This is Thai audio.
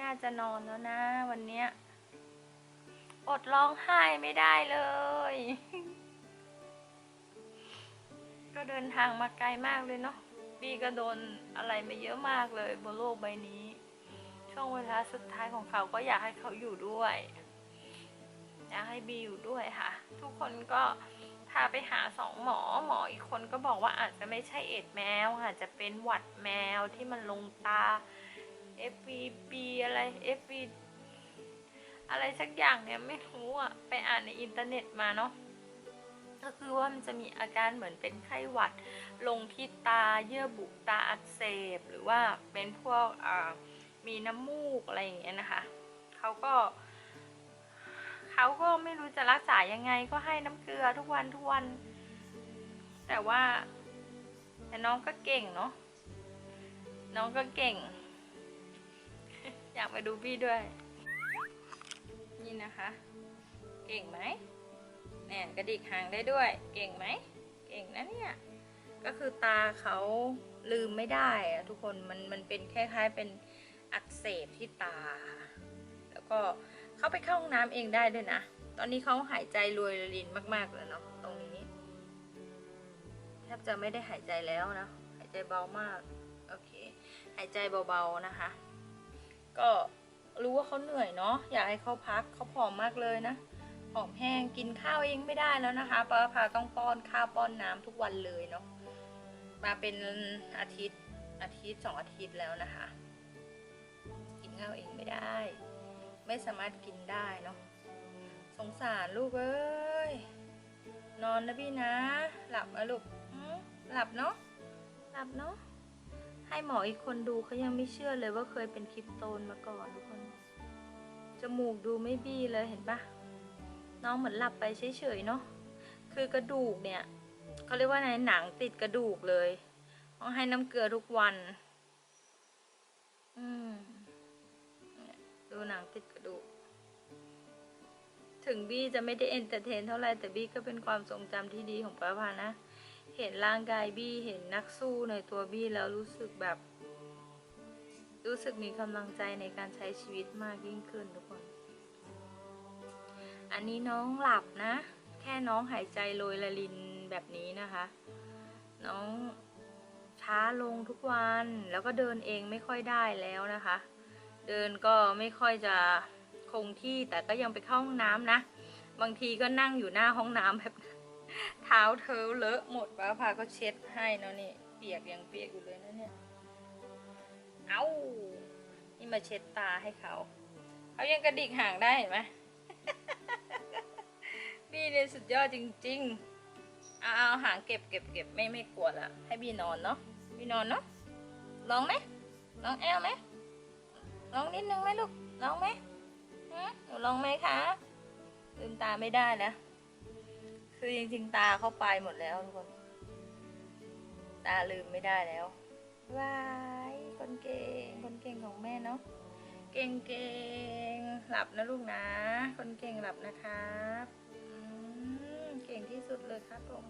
น่าจะนอนแล้วนะ วันเนี้ย อดร้องไห้ไม่ได้เลย ก็เดินทางมาไกลมากเลยเนาะบีก็โดนอะไรมาเยอะมากเลยบนโลกใบนี้ ช่วงเวลาสุดท้ายของเขาก็อยากให้เขาอยู่ด้วยอยากให้บีอยู่ด้วยค่ะ ทุกคนก็พาไปหาสองหมอหมออีกคนก็บอกว่าอาจจะไม่ใช่เอดแมวอาจจะเป็นหวัดแมวที่มันลงตา FVB อะไร FV อะไรสักอย่างเนี่ยไม่รู้อะ ไปอ่านในอินเทอร์เน็ตมาเนาะก็คือว่ามันจะมีอาการเหมือนเป็นไข้หวัด ลงที่ตาเยื่อบุตาอักเสบ หรือว่าเป็นพวกมีน้ำมูกอะไรอย่างเงี้ยนะคะเขาก็เขาก็ไม่รู้จะรักษายังไงก็ให้น้ำเกลือทุกวันทุกวัน แต่ว่าแต่น้องก็เก่งเนาะน้องก็เก่ง อยากไปดูพี่ด้วย นี่นะคะ เก่งไหมแน่นกระดิกหางได้ด้วย เก่งไหม เก่งนะเนี่ย ก็คือตาเขาลืมไม่ได้อะทุกคนมันมันเป็นคล้ายๆเป็นอักเสบที่ตา แล้วก็เขาไปเข้าห้องน้ำเองได้ด้วยนะ ตอนนี้เขาหายใจรวยรินมากๆเลยเนาะตรงนี้แทบจะไม่ได้หายใจแล้วนะ หายใจเบามาก โอเค หายใจเบาๆนะคะ ก็รู้ว่าเขาเหนื่อยเนาะอยากให้เขาพักเขาผอมมากเลยนะผอมแห้งกินข้าวเองไม่ได้แล้วนะคะป้าพาต้องป้อนข้าวป้อนน้ำทุกวันเลยเนาะมาเป็นอาทิตย์อาทิตย์สองอาทิตย์แล้วนะคะ กินข้าวเองไม่ได้ ไม่สามารถกินได้เนาะสงสารลูกเอ้ยนอนนะพี่นะ หลับนะลูกหลับเนาะหลับเนาะ ให้หมออีกคนดูเขายังไม่เชื่อเลยว่าเคยเป็นคริปโตนมาก่อนทุกคน จมูกดูไม่บี้เลยเห็นปะน้องเหมือนหลับไปเฉยๆเนาะ คือกระดูกเนี่ยเขาเรียกว่าในหนังติดกระดูกเลย ต้องให้น้ำเกลือทุกวัน อืมดูหนังติดกระดูก ถึงบี้จะไม่ได้เอนเตอร์เทนเท่าไหร่แต่บี้ก็เป็นความทรงจำที่ดีของป้าพานะ เห็นร่างกายบี้เห็นนักสู้ในตัวบี้แล้วรู้สึกแบบ รู้สึกมีกำลังใจในการใช้ชีวิตมากยิ่งขึ้นทุกคน อันนี้น้องหลับนะ แค่น้องหายใจโรยละลินแบบนี้นะคะ น้องช้าลงทุกวันแล้วก็เดินเองไม่ค่อยได้แล้วนะคะ เดินก็ไม่ค่อยจะคงที่แต่ก็ยังไปเข้าห้องน้ำนะ บางทีก็นั่งอยู่หน้าห้องน้ำแบบ ท้าเธอเลอะหมดป้าพาก็เช็ดให้เนาะนี่เปียกยังเปียกอยู่เลยนะเนี่ยเอา้านี่มาเช็ดตาให้เขาเขายังกระดิกห่างได้เห็นไหมบี้เนี่ยสุดยอดจริงๆเอาเอาหางเก็บเก็บเก็บไม่ไม่กลัวละให้บี้นอนเนาะบี้นอนเนาะลองไหมลองแอลไหมลองนิดนึงไหมลูกลองไหมหือหนูลองไหมคะลืมตาไม่ได้แล้ว คือจริงๆ ตาเข้าไปหมดแล้วทุกคน ตาลืมไม่ได้แล้ววายคนเก่ง คนเก่งของแม่เนาะ เก่งเก่งๆหลับนะลูกนะ คนเก่งหลับนะครับ เก่งที่สุดเลยครับผม